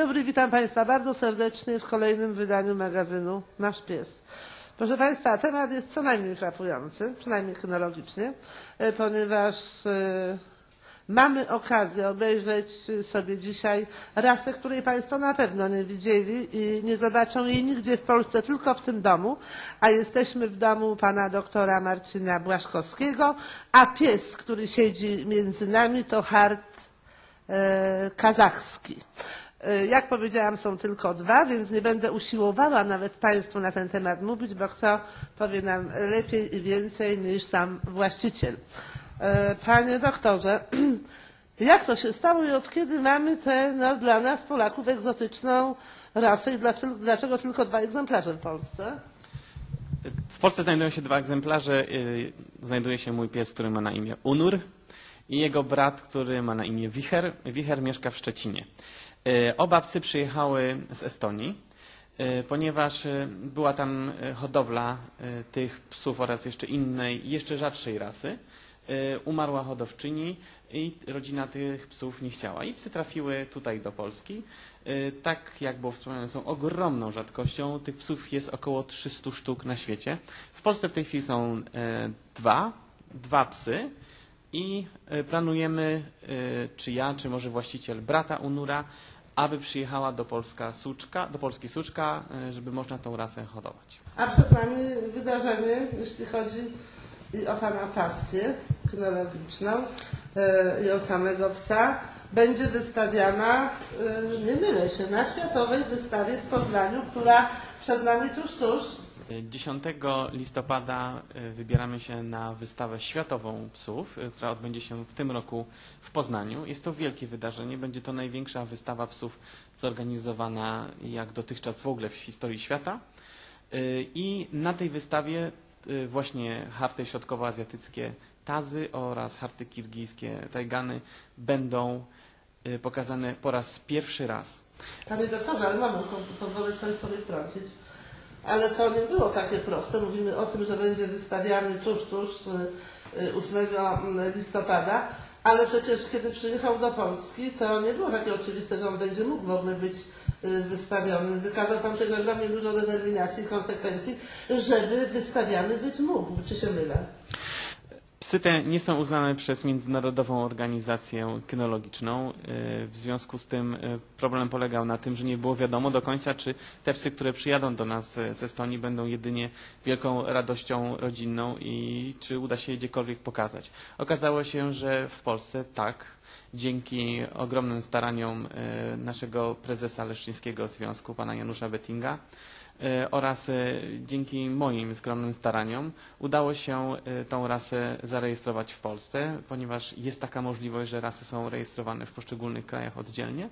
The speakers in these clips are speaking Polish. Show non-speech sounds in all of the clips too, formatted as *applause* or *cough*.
dobry, witam Państwa bardzo serdecznie w kolejnym wydaniu magazynu Nasz Pies. Proszę Państwa, temat jest co najmniej frapujący, przynajmniej chronologicznie, e, ponieważ e, mamy okazję obejrzeć sobie dzisiaj rasę, której Państwo na pewno nie widzieli i nie zobaczą jej nigdzie w Polsce, tylko w tym domu, a jesteśmy w domu pana doktora Marcina Błaszkowskiego, a pies, który siedzi między nami to hart e, kazachski. E, Jak powiedziałam, są tylko dwa, więc nie będę usiłowała nawet Państwu na ten temat mówić, bo kto powie nam lepiej i więcej niż sam właściciel. E, Panie doktorze, *clears throat* jak to się stało i od kiedy mamy tę no, dla nas Polaków egzotyczną rasę i dlaczego, dlaczego tylko dwa egzemplarze w Polsce? W Polsce znajdują się dwa egzemplarze. Y, Znajduje się mój pies, który ma na imię Unur i jego brat, który ma na imię Wicher. Wicher mieszka w Szczecinie. Y, Oba psy przyjechały z Estonii, y, ponieważ y, była tam hodowla tych psów oraz jeszcze innej, jeszcze rzadszej rasy. Umarła hodowczyni i rodzina tych psów nie chciała. I psy trafiły tutaj do Polski. Tak jak było wspomniane, są ogromną rzadkością. Tych psów jest około 300 sztuk na świecie. W Polsce w tej chwili są e, dwa, dwa psy i e, planujemy, e, czy ja, czy może właściciel brata Unura, aby przyjechała do, Polska suczka, do Polski suczka, e, żeby można tą rasę hodować. A przed nami wydarzenie, jeśli chodzi o Pana pasję kynologiczną i o samego psa, będzie wystawiana, nie mylę się, na Światowej Wystawie w Poznaniu, która przed nami tuż, tuż. 10 listopada e, wybieramy się na wystawę światową psów, e, która odbędzie się w tym roku w Poznaniu. Jest to wielkie wydarzenie. Będzie to największa wystawa psów zorganizowana jak dotychczas w ogóle w historii świata. E, I na tej wystawie właśnie harty środkowoazjatyckie tazy oraz harty kirgijskie tajgany będą pokazane po raz pierwszy raz. Panie doktorze, ale mam pozwolę coś sobie wtrącić. Ale co nie było takie proste. Mówimy o tym, że będzie wystawiany tuż, tuż y, y, 8 listopada, ale przecież kiedy przyjechał do Polski, to nie było takie oczywiste, że on będzie mógł w ogóle być y, wystawiony. Wykazał Pan przecież ogromnie dużo determinacji i konsekwencji, żeby wystawiany być mógł. Czy się mylę? Psy te nie są uznane przez Międzynarodową Organizację Kynologiczną. E, W związku z tym e, problem polegał na tym, że nie było wiadomo do końca, czy te psy, które przyjadą do nas e, z Estonii, będą jedynie wielką radością rodzinną i czy uda się je gdziekolwiek pokazać. Okazało się, że w Polsce tak, dzięki ogromnym staraniom naszego prezesa Leszczyńskiego Związku, pana Janusza Bettinga, oraz e, dzięki moim skromnym staraniom udało się e, tą rasę zarejestrować w Polsce, ponieważ jest taka możliwość, że rasy są rejestrowane w poszczególnych krajach oddzielnie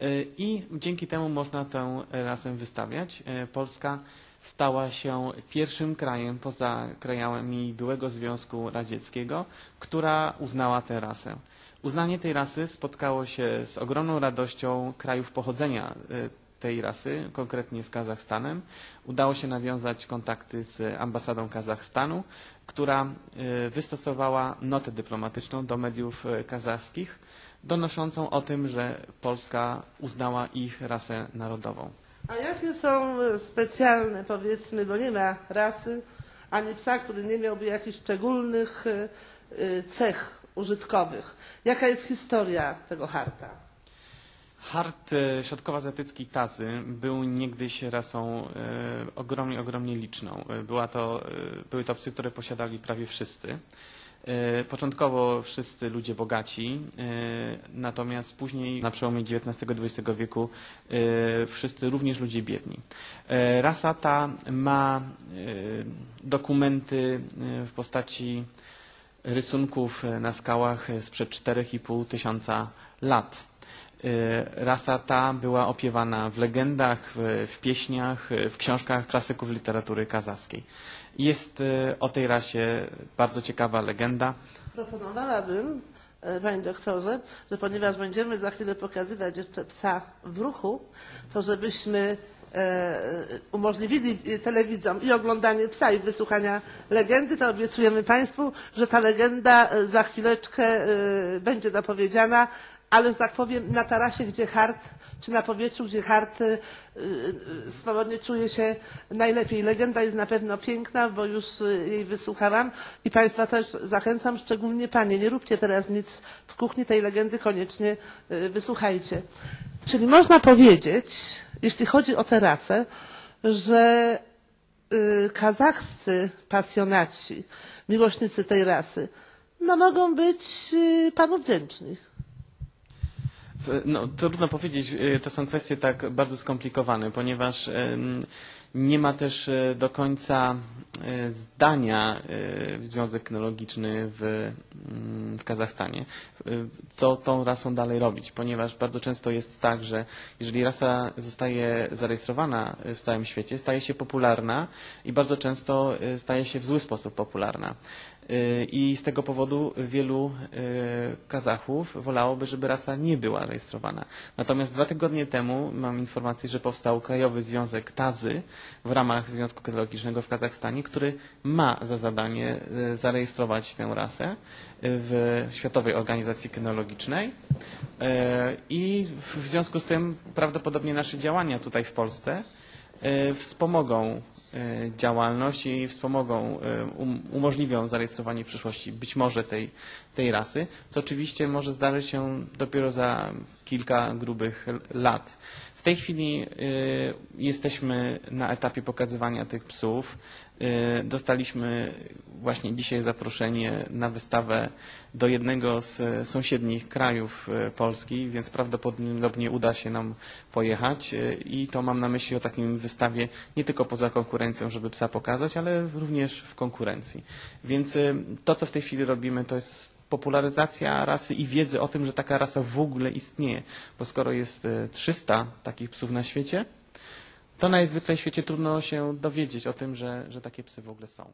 E, i dzięki temu można tę rasę wystawiać. E, Polska stała się pierwszym krajem poza krajami byłego Związku Radzieckiego, która uznała tę rasę. Uznanie tej rasy spotkało się z ogromną radością krajów pochodzenia e, tej rasy, konkretnie z Kazachstanem. Udało się nawiązać kontakty z ambasadą Kazachstanu, która e, wystosowała notę dyplomatyczną do mediów e, kazachskich, donoszącą o tym, że Polska uznała ich rasę narodową. A jakie są e, specjalne, powiedzmy, bo nie ma rasy ani psa, który nie miałby jakichś szczególnych cech użytkowych. Jaka jest historia tego harta? Hart e, środkowoazjatycki tazy był niegdyś rasą e, ogromnie, ogromnie liczną. E, Była to, były to psy, które posiadali prawie wszyscy. Początkowo wszyscy ludzie bogaci, natomiast później na przełomie XIX i XX wieku wszyscy również ludzie biedni. Rasa ta ma dokumenty w postaci rysunków na skałach sprzed 4,5 tysiąca lat. E, Rasa ta była opiewana w legendach, w, w pieśniach, e, w książkach klasyków literatury kazachskiej. Jest e, o tej rasie bardzo ciekawa legenda. Proponowałabym, e, panie doktorze, że ponieważ będziemy za chwilę pokazywać jeszcze psa w ruchu, to żebyśmy e, umożliwili e, telewidzom i oglądanie psa i wysłuchania legendy, to obiecujemy Państwu, że ta legenda za chwileczkę będzie dopowiedziana, ale że tak powiem na tarasie, gdzie hart czy na powietrzu, gdzie hart y, y, swobodnie czuje się najlepiej. Legenda jest na pewno piękna, bo już y, jej wysłuchałam i Państwa też zachęcam, szczególnie Panie, nie róbcie teraz nic w kuchni tej legendy, koniecznie y, wysłuchajcie. Czyli można powiedzieć, jeśli chodzi o tę rasę, że y, kazachscy pasjonaci, miłośnicy tej rasy, no mogą być panu wdzięczni. No, trudno powiedzieć, y, to są kwestie tak bardzo skomplikowane, ponieważ nie ma też e, do końca e, zdania e, Związek Kynologiczny w, mm, w Kazachstanie, co tą rasą dalej robić, ponieważ bardzo często jest tak, że jeżeli rasa zostaje zarejestrowana w całym świecie, staje się popularna i bardzo często staje się w zły sposób popularna. Y, I z tego powodu wielu y, Kazachów wolałoby, żeby rasa nie była rejestrowana. Natomiast dwa tygodnie temu mam informację, że powstał Krajowy Związek Tazy w ramach Związku Kynologicznego w Kazachstanie, który ma za zadanie y, zarejestrować tę rasę w Światowej Organizacji Kynologicznej. I w związku z tym prawdopodobnie nasze działania tutaj w Polsce wspomogą działalność i wspomogą, y, um, umożliwią zarejestrowanie w przyszłości być może tej, tej rasy, co oczywiście może zdarzyć się dopiero za kilka grubych lat. W tej chwili y, jesteśmy na etapie pokazywania tych psów. Y, dostaliśmy właśnie dzisiaj zaproszenie na wystawę do jednego z sąsiednich krajów e, Polski, więc prawdopodobnie uda się nam pojechać i to mam na myśli o takim wystawie nie tylko poza konkurencją, żeby psa pokazać, ale również w konkurencji. Więc to, co w tej chwili robimy, to jest popularyzacja rasy i wiedzy o tym, że taka rasa w ogóle istnieje, bo skoro jest e, 300 takich psów na świecie, to najzwyklej w świecie trudno się dowiedzieć o tym, że, że takie psy w ogóle są.